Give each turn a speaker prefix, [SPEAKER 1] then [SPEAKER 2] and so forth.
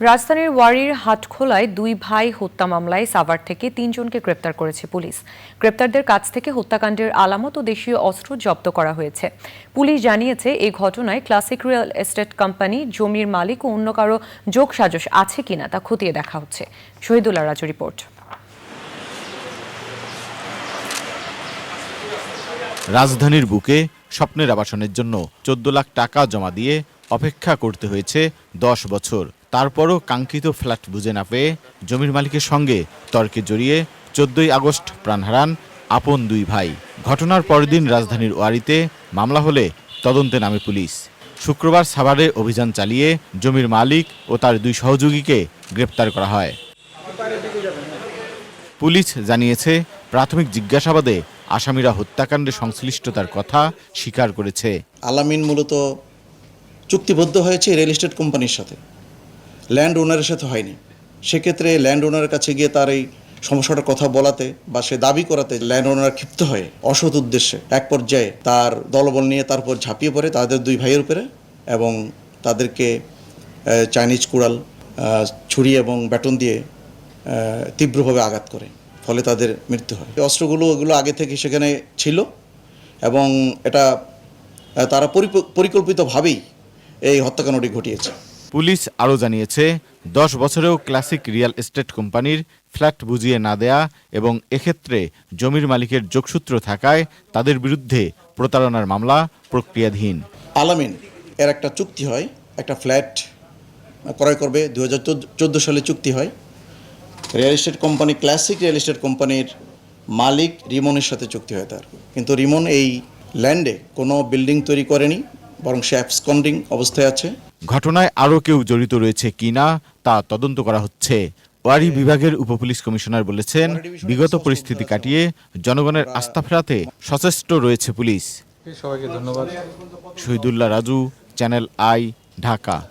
[SPEAKER 1] রাজধানীর ওয়ারির হাটখোলায় দুই ভাই হত্যা মামলায় সাভার থেকে তিনজনকে গ্রেপ্তার করেছে পুলিশ। গ্রেপ্তারদের কাছ থেকে হত্যাকাণ্ডের আলামত ও দেশীয় অস্ত্র জব্দ করা হয়েছে। পুলিশ জানিয়েছে, এই ঘটনায় ক্লাসিক রিয়েল এস্টেট কোম্পানি, জমির মালিক ও অন্য কারও যোগ সাজস আছে কিনা তা খতিয়ে দেখা হচ্ছে। শহীদুল্লাহ রাজু রিপোর্ট।
[SPEAKER 2] রাজধানীর বুকে স্বপ্নের আবাসনের জন্য চোদ্দ লাখ টাকা জমা দিয়ে অপেক্ষা করতে হয়েছে দশ বছর। তারপরও কাঙ্ক্ষিত ফ্ল্যাট বুঝে না পেয়ে জমির মালিকের সঙ্গে তর্কে জড়িয়ে চোদ্দই আগস্ট প্রাণ হারান আপন দুই ভাই। ঘটনার পরের দিন রাজধানীর ওয়ারিতে মামলা হলে তদন্তে নামে পুলিশ। শুক্রবার সাভারে অভিযান চালিয়ে জমির মালিক ও তার দুই সহযোগীকে গ্রেপ্তার করা হয়। পুলিশ জানিয়েছে, প্রাথমিক জিজ্ঞাসাবাদে আসামিরা হত্যাকাণ্ডে সংশ্লিষ্টতার কথা স্বীকার করেছে।
[SPEAKER 3] আলামিন মূলত চুক্তিবদ্ধ হয়েছে রিয়েল এস্টেট কোম্পানির সাথে। ল্যান্ড ওনারের সাথে হয়নি। সেক্ষেত্রে ল্যান্ড ওনারের কাছে গিয়ে তার এই সমস্যাটার কথা বলাতে বা সে দাবি করাতে ল্যান্ড ওনার ক্ষিপ্ত হয়ে অসৎ উদ্দেশ্যে এক পর্যায়ে তার দলবল নিয়ে তার উপর ঝাঁপিয়ে পড়ে তাদের দুই ভাইয়ের উপরে এবং তাদেরকে চাইনিজ কুড়াল ছুরি এবং ব্যাটন দিয়ে তীব্রভাবে আঘাত করে, ফলে তাদের মৃত্যু হয়। অস্ত্রগুলো ওগুলো আগে থেকে সেখানে ছিল এবং এটা তারা পরিকল্পিতভাবেই এই হত্যাকাণ্ডটি ঘটিয়েছে।
[SPEAKER 2] পুলিশ আরও জানিয়েছে, দশ বছরেও ক্লাসিক রিয়েল এস্টেট কোম্পানির ফ্ল্যাট বুঝিয়ে না দেয়া এবং এক্ষেত্রে জমির মালিকের যোগসূত্র থাকায় তাদের বিরুদ্ধে প্রতারণার মামলা প্রক্রিয়াধীন।
[SPEAKER 3] আলামিন, এর একটা চুক্তি হয়, একটা ফ্ল্যাট ক্রয় করবে দু হাজার চোদ্দ সালে চুক্তি হয়। Real estate company, classic real estate কোম্পানির মালিক রিমনের সাথে চুক্তি হয় তার। কিন্তু রিমন এই ল্যান্ডে কোনো বিল্ডিং তৈরি করেনি বরং সে অ্যাবসকন্ডিং অবস্থায় আছে।
[SPEAKER 2] ঘটনায় আরও কেউ জড়িত রয়েছে কিনা তা তদন্ত করা হচ্ছে। ওয়ারি বিভাগের উপপুলিশ কমিশনার বলেছেন বিগত পরিস্থিতি কাটিয়ে জনগণের আস্থা ফেরাতে সচেষ্ট রয়েছে পুলিশ।
[SPEAKER 4] সবাইকে ধন্যবাদ।
[SPEAKER 2] Shahidullah Raju channel I Dhaka.